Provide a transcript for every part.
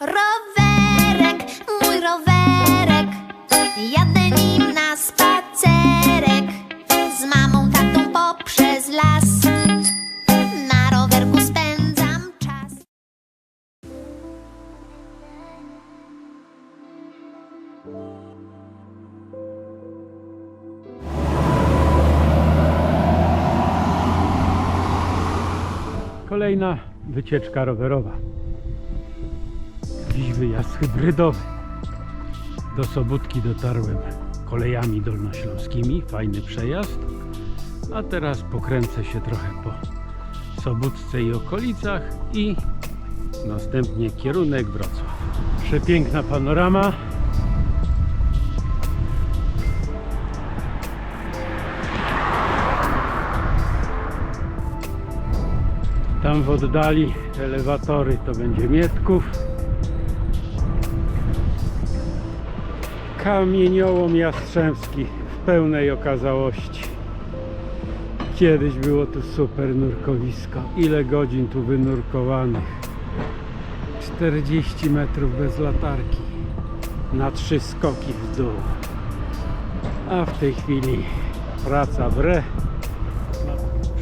Rowerek, mój rowerek, jadę nim na spacerek. Z mamą, tatą poprzez las, na rowerku spędzam czas. Kolejna wycieczka rowerowa. Dziś wyjazd hybrydowy. Do Sobótki dotarłem kolejami dolnośląskimi, fajny przejazd. A teraz pokręcę się trochę po Sobótce i okolicach i następnie kierunek Wrocław. Przepiękna panorama. Tam w oddali elewatory to będzie Mietków. Kamieniołom Jastrzębski w pełnej okazałości. Kiedyś było tu super nurkowisko. Ile godzin tu wynurkowanych? 40 metrów bez latarki. Na trzy skoki w dół. A w tej chwili praca w re.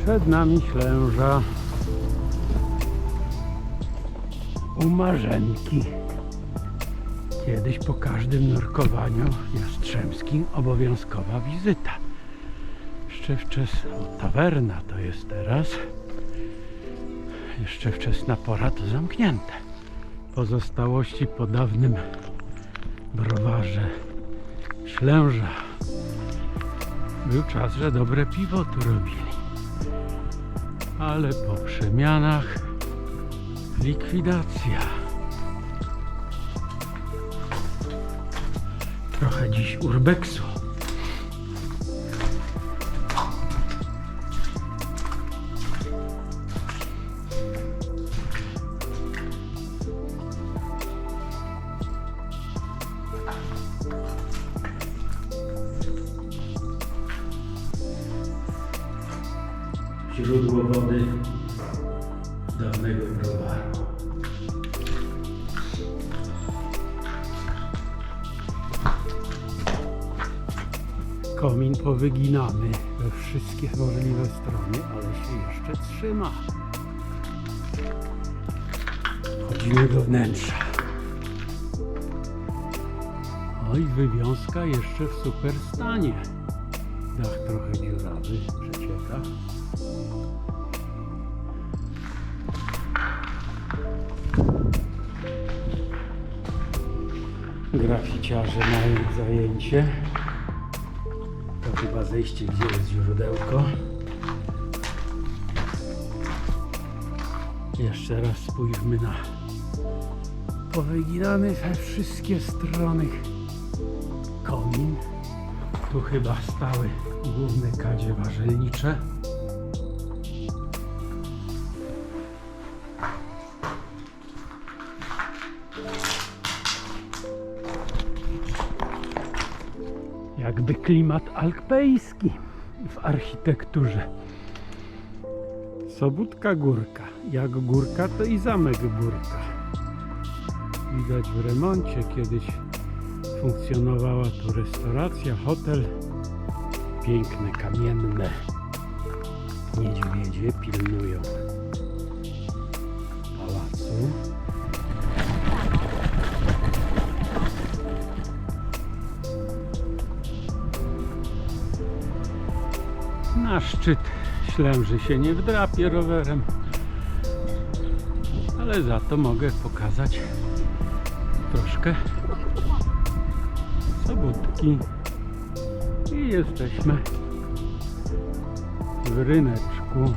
Przed nami ślęża. u Marzenki. Kiedyś po każdym nurkowaniu jastrzębskim obowiązkowa wizyta. Jeszcze wczesna, tawerna to jest teraz. Jeszcze wczesna pora to zamknięte. Pozostałości po dawnym browarze Ślęża. Był czas, że dobre piwo tu robili. Ale po przemianach Likwidacja. Trochę dziś urbeksu. Źródło wody Komin powyginany we wszystkie możliwe strony, ale się jeszcze trzyma. Wchodzimy do wnętrza. Oj, wywiązka jeszcze w super stanie. Dach trochę dziurawy, przecieka. Graficiarze mają zajęcie. Chyba zejście, gdzie jest źródełko. Jeszcze raz spójrzmy na powyginany we wszystkie strony komin. Tu chyba stały główne kadzie warzelnicze. Jakby klimat alpejski w architekturze. Sobótka górka. Jak górka, to i zamek górka. Widać w remoncie kiedyś funkcjonowała tu restauracja, hotel. Piękne, kamienne niedźwiedzie pilnują Na szczyt ślęży się nie wdrapie rowerem, ale za to mogę pokazać troszkę sobótki i jesteśmy w ryneczku.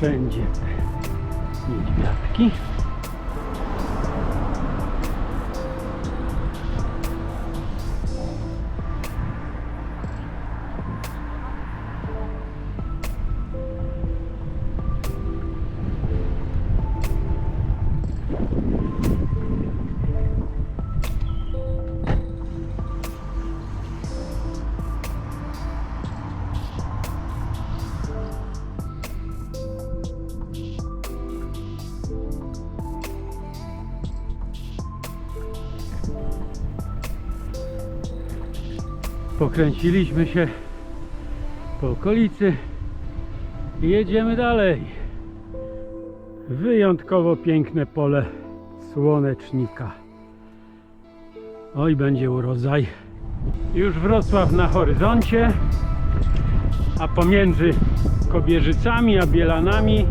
Wszędzie niedźwiadki. Pokręciliśmy się po okolicy i jedziemy dalej. Wyjątkowo piękne pole słonecznika. Oj, będzie urodzaj. Już Wrocław na horyzoncie, a pomiędzy Kobierzycami a Bielanami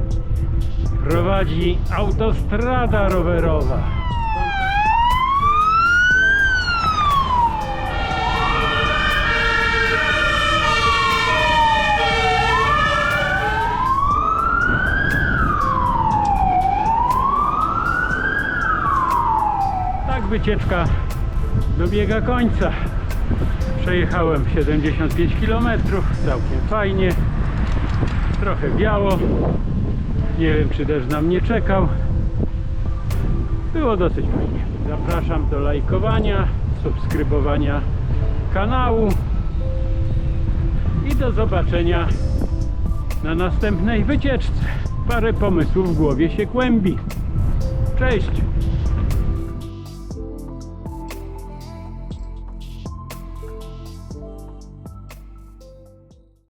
prowadzi autostrada rowerowa. Wycieczka dobiega końca. Przejechałem 75 km, całkiem fajnie. Trochę biało. Nie wiem, czy deszcz na mnie czekał. Było dosyć fajnie. Zapraszam do lajkowania, subskrybowania kanału i do zobaczenia na następnej wycieczce. Parę pomysłów w głowie się kłębi. Cześć!